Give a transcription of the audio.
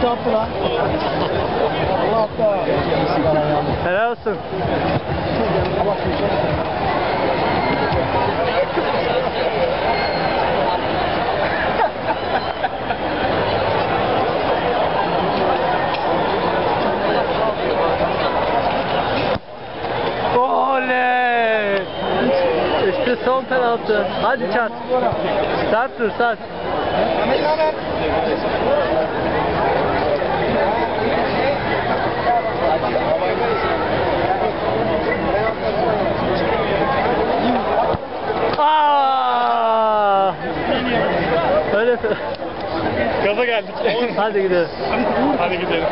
多少分啊？多少分？Hello，sir。İşte son penaltı. Hadi çat. Sert dur sert. Aa! Öyle Gaza geldik. Hadi gidelim. Hadi gidelim.